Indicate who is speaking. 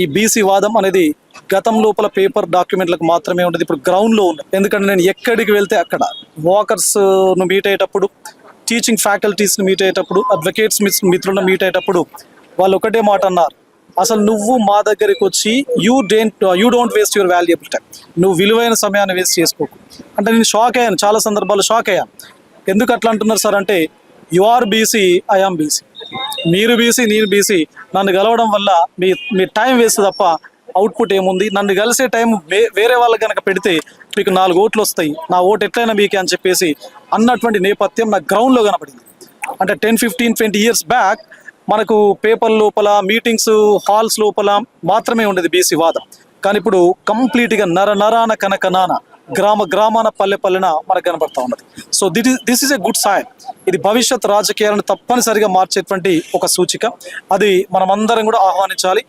Speaker 1: ఈ బీసీ వాదం అనేది గతం లోపల పేపర్ డాక్యుమెంట్లకు మాత్రమే ఉండేది ఇప్పుడు గ్రౌండ్లో ఉన్నది ఎందుకంటే నేను ఎక్కడికి వెళ్తే అక్కడ వాకర్స్ను మీట్ అయ్యేటప్పుడు టీచింగ్ ఫ్యాకల్టీస్ని మీట్ అయ్యేటప్పుడు అడ్వకేట్స్ మిత్రులను మీట్ అయ్యేటప్పుడు వాళ్ళు ఒకటే మాట అన్నారు. అసలు నువ్వు మా దగ్గరికి వచ్చి you don't you don't waste your valuable time నువ్వు విలువైన సమయాన్ని వేస్ట్ చేసుకోకు. అంటే నేను షాక్ అయ్యాను చాలా సందర్భాల్లో షాక్ అయ్యాను. ఎందుకు అట్లా అంటున్నారు సార్ అంటే you are BC I am BC మీరు బీసీ నేను బీసీ నన్ను కలవడం వల్ల మీ మీ టైం వేస్ట్ తప్ప అవుట్పుట్ ఏముంది? నన్ను కలిసే టైం వేరే వాళ్ళకి కనుక పెడితే మీకు నాలుగు ఓట్లు వస్తాయి. నా ఓటు ఎట్లయినా మీకే అని చెప్పేసి అన్నటువంటి నేపథ్యం నాకు గ్రౌండ్లో కనపడింది. అంటే ten fifteen twenty years back మనకు పేపర్ లోపల మీటింగ్స్ హాల్స్ లోపల మాత్రమే ఉండేది బీసీ వాదం. కానీ ఇప్పుడు కంప్లీట్గా నర నరాన కనకనాన గ్రామ గ్రామాన పల్లె పల్లెన మనకు కనబడతా ఉన్నది. So that is this is a good sign. ఇది భవిష్యత్ రాజకీయాలను తప్పనిసరిగా మార్చేటువంటి ఒక సూచిక. అది మనమందరం కూడా ఆహ్వానించాలి.